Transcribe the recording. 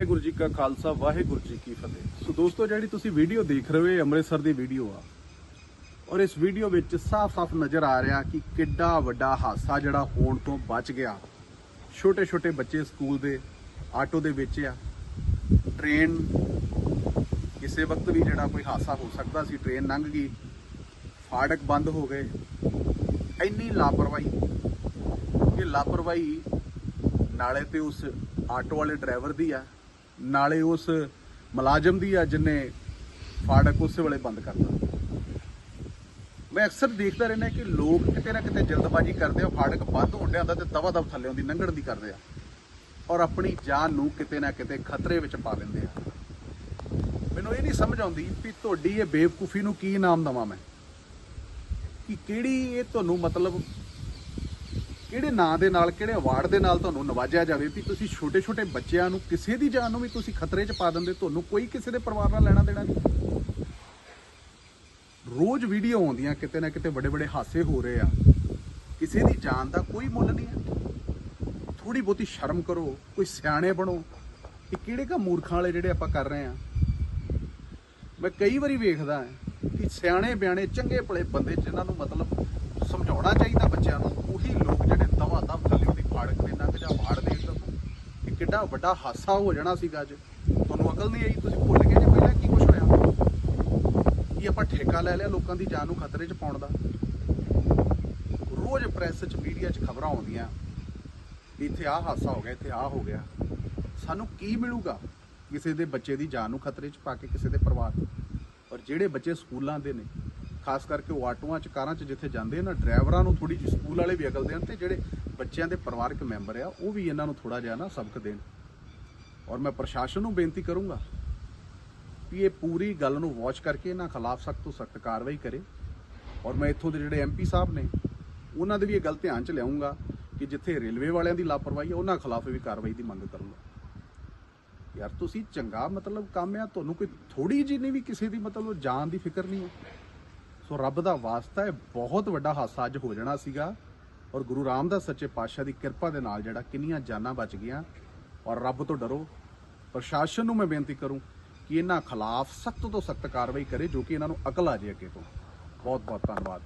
ਵਾਹਿਗੁਰੂ ਜੀ ਕਾ ਖਾਲਸਾ, ਵਾਹਿਗੁਰੂ ਜੀ ਕੀ ਫਤਿਹ। ਸੋ ਦੋਸਤੋ, ਜਿਹੜੀ ਤੁਸੀਂ ਵੀਡੀਓ ਦੇਖ ਰਹੇ ਹੋ ਅੰਮ੍ਰਿਤਸਰ ਦੀ ਵੀਡੀਓ ਆ। ਔਰ ਇਸ ਵੀਡੀਓ ਵਿੱਚ ਸਾਫ਼-ਸਾਫ਼ ਨਜ਼ਰ ਆ ਰਿਹਾ ਕਿ ਕਿੱਡਾ ਵੱਡਾ ਹਾਦਸਾ ਜਿਹੜਾ ਹੋਣ ਤੋਂ ਬਚ ਗਿਆ। ਛੋਟੇ-ਛੋਟੇ ਬੱਚੇ ਸਕੂਲ ਦੇ, ਆਟੋ ਦੇ ਵਿੱਚ ਆ। ਟ੍ਰੇਨ, ਕਿਸੇ ਵਕਤ ਵੀ ਜਿਹੜਾ ਕੋਈ ਹਾਦਸਾ ਹੋ ਸਕਦਾ ਸੀ, ਟ੍ਰੇਨ ਲੰਘ ਗਈ। ਫਾਟਕ ਬੰਦ ਹੋ ਗਏ। ਇੰਨੀ ਲਾਪਰਵਾਹੀ ਇਹ ਲਾਪਰਵਾਹੀ ਨਾਲੇ ਤੇ ਉਸ ਆਟੋ ਵਾਲੇ ਡਰਾਈਵਰ ਦੀ ਆ, ਨਾਲੇ ਉਸ ਮੁਲਾਜ਼ਮ ਦੀ ਆ, ਜਿਨੇ ਫਾਟਕ ਉਸੇ ਵੇਲੇ ਬੰਦ ਕਰਤਾ। ਮੈਂ ਅਕਸਰ ਦੇਖਦਾ ਰਹਿੰਦਾ ਕਿ ਲੋਕ ਕਿਤੇ ਨਾ ਕਿਤੇ ਜਲਦਬਾਜ਼ੀ ਕਰਦੇ ਆ ਫਾੜਕ ਵੱਧ ਹੁੰਦਿਆਂ ਦਾ ਹੁੰਦਾ ਤੇ ਦਵਾ ਦਵ ਥੱਲੇ ਦੀ ਲੰਘਣ ਦੀ ਕਰਦੇ ਆ। ਔਰ ਆਪਣੀ ਜਾਨ ਨੂੰ ਕਿਤੇ ਨਾ ਕਿਤੇ ਖਤਰੇ ਵਿੱਚ ਪਾ ਲੈਂਦੇ ਆ। ਮੈਨੂੰ ਇਹ ਨਹੀਂ ਸਮਝ ਆਉਂਦੀ ਵੀ ਤੁਹਾਡੀ ਇਹ ਬੇਵਕੂਫੀ ਨੂੰ ਕੀ ਨਾਮ ਦਵਾਂ ਮੈਂ? ਕਿ ਕਿਹੜੀ ਇਹ ਤੁਹਾਨੂੰ ਮਤਲਬ, ਕਿਹੜੇ ਨਾਂ ਦੇ ਨਾਲ, ਕਿਹੜੇ ਅਵਾਰਡ ਦੇ ਨਾਲ ਤੁਹਾਨੂੰ ਨਵਾਜਿਆ ਜਾਵੇ ਵੀ ਤੁਸੀਂ ਛੋਟੇ ਛੋਟੇ ਬੱਚਿਆਂ ਨੂੰ, ਕਿਸੇ ਦੀ ਜਾਨ ਨੂੰ ਵੀ ਤੁਸੀਂ ਖਤਰੇ 'ਚ ਪਾ ਦਿੰਦੇ, ਤੁਹਾਨੂੰ ਕੋਈ ਕਿਸੇ ਦੇ ਪਰਿਵਾਰ ਨਾਲ ਲੈਣਾ ਦੇਣਾ ਨਹੀਂ। ਰੋਜ਼ ਵੀਡੀਓ ਆਉਂਦੀਆਂ, ਕਿਤੇ ਨਾ ਕਿਤੇ ਵੱਡੇ ਵੱਡੇ ਹਾਸੇ ਹੋ ਰਹੇ ਆ। ਕਿਸੇ ਦੀ ਜਾਨ ਦਾ ਕੋਈ ਮੁੱਲ ਨਹੀਂ ਹੈ। ਥੋੜੀ ਬਹੁਤੀ ਸ਼ਰਮ ਕਰੋ, ਕੋਈ ਸਿਆਣੇ ਬਣੋ। ਇਹ ਕਿਹੜੇ ਕਾ ਮੂਰਖਾਂ ਵਾਲੇ ਜਿਹੜੇ ਆਪਾਂ ਕਰ ਰਹੇ ਆ? ਮੈਂ ਕਈ ਵਾਰੀ ਵੇਖਦਾ ਕਿ ਸਿਆਣੇ ਬਿਆਣੇ ਚੰਗੇ ਭਲੇ ਬੰਦੇ ਜਿਨ੍ਹਾਂ ਨੂੰ ਮਤਲਬ ਸਮਝਾਉਣਾ ਚਾਹੀਦਾ ਬੱਚਿਆਂ ਨੂੰ, ਉਹੀ ਲੋਕ ਜਿਹੜੇ ਦਵਾ ਦਵ ਥੱਲੇ ਉਹਦੀ ਫਾੜਕ ਦੇ ਨੰਗ ਜਾਂ ਵਾੜ ਦੇ ਇਹ ਕਿੱਡਾ ਵੱਡਾ ਹਾਸਾ ਹੋ ਜਾਣਾ ਸੀਗਾ ਅੱਜ। ਤੁਹਾਨੂੰ ਅਕਲ ਨਹੀਂ ਆਈ, ਤੁਸੀਂ ਭੁੱਲ ਗਏ ਜੇ ਪਹਿਲਾਂ ਕੀ ਕੁਝ ਹੋਇਆ? ਆਪਾਂ ਠੇਕਾ ਲੈ ਲਿਆ ਲੋਕਾਂ ਦੀ ਜਾਨ ਨੂੰ ਖਤਰੇ 'ਚ ਪਾਉਣ ਦਾ। ਰੋਜ਼ ਪ੍ਰੈਸ 'ਚ ਮੀਡੀਆ 'ਚ ਖਬਰਾਂ ਆਉਂਦੀਆਂ। ਵੀ ਇੱਥੇ ਆਹ ਹਾਦਸਾ ਹੋ ਗਿਆ, ਇੱਥੇ ਆਹ ਹੋ ਗਿਆ। ਸਾਨੂੰ ਕੀ ਮਿਲੂਗਾ ਕਿਸੇ ਦੇ ਬੱਚੇ ਦੀ ਜਾਨ ਨੂੰ ਖਤਰੇ 'ਚ ਪਾ ਕੇ ਕਿਸੇ ਦੇ ਪਰਿਵਾਰ ਨੂੰ? ਔਰ ਜਿਹੜੇ ਬੱਚੇ ਸਕੂਲਾਂ ਦੇ ਨੇ, ਖਾਸ ਕਰਕੇ ਉਹ ਆਟੋਆਂ 'ਚ, ਕਾਰਾਂ 'ਚ ਜਿੱਥੇ ਜਾਂਦੇ ਨਾ, ਡਰਾਈਵਰਾਂ ਨੂੰ ਥੋੜੀ ਜਿਹੀ ਸਕੂਲ ਵਾਲੇ ਵੀ ਅਕਲ ਦੇਣ ਤੇ ਜਿਹੜੇ ਬੱਚਿਆਂ ਦੇ ਪਰਿਵਾਰਕ ਮੈਂਬਰ ਆ, ਉਹ ਵੀ ਇਹਨਾਂ ਨੂੰ ਥੋੜਾ ਜਿਹਾ ਨਾ ਸਬਕ ਦੇਣ। ਔਰ ਮੈਂ ਪ੍ਰਸ਼ਾਸਨ ਨੂੰ ਬੇਨਤੀ ਕਰੂੰਗਾ ਵੀ ਇਹ ਪੂਰੀ ਗੱਲ ਨੂੰ ਵਾਚ ਕਰਕੇ ਇਹਨਾਂ ਖਿਲਾਫ ਸਖਤ ਤੋਂ ਸਖਤ ਕਾਰਵਾਈ ਕਰੇ। ਔਰ ਮੈਂ ਇੱਥੋਂ ਦੇ ਜਿਹੜੇ ਐਮਪੀ ਸਾਹਿਬ ਨੇ, ਉਹਨਾਂ ਦੇ ਵੀ ਇਹ ਗੱਲ ਧਿਆਨ 'ਚ ਲਿਆਉਂਗਾ ਕਿ ਜਿੱਥੇ ਰੇਲਵੇ ਵਾਲਿਆਂ ਦੀ ਲਾਪਰਵਾਹੀ ਹੈ ਉਹਨਾਂ ਖਿਲਾਫ ਵੀ ਕਾਰਵਾਈ ਦੀ ਮੰਗ ਕਰੂੰਗਾ ਯਾਰ, ਤੁਸੀਂ ਚੰਗਾ ਮਤਲਬ ਕੰਮ ਆ, ਤੁਹਾਨੂੰ ਕੋਈ ਥੋੜੀ ਜਿਹੀ ਨਹੀਂ ਵੀ ਕਿਸੇ ਦੀ ਮਤਲਬ ਜਾਨ ਦੀ ਫਿਕਰ ਨਹੀਂ ਹੈ ਸੋ ਰੱਬ ਦਾ ਵਾਸਤਾ ਹੈ, ਬਹੁਤ ਵੱਡਾ ਹਾਦਸਾ ਅੱਜ ਹੋ ਜਾਣਾ ਸੀਗਾ। ਔਰ ਗੁਰੂ ਰਾਮਦਾਸ ਸੱਚੇ ਪਾਤਸ਼ਾਹ ਦੀ ਕਿਰਪਾ ਦੇ ਨਾਲ ਜਿਹੜਾ ਕਿੰਨੀਆਂ ਜਾਨਾਂ ਬਚ ਗਈਆਂ। ਔਰ ਰੱਬ ਤੋਂ ਡਰੋ। ਪ੍ਰਸ਼ਾਸਨ ਨੂੰ ਮੈਂ ਬੇਨਤੀ ਕਰੂੰ ਕਿ ਇਹਨਾਂ ਖਿਲਾਫ ਸਖਤ ਤੋਂ ਸਖਤ ਕਾਰਵਾਈ ਕਰੇ ਜੋ ਕਿ ਇਹਨਾਂ ਨੂੰ ਅਕਲ ਆ ਜੇ ਅੱਗੇ ਤੋਂ। ਬਹੁਤ ਬਹੁਤ ਧੰਨਵਾਦ।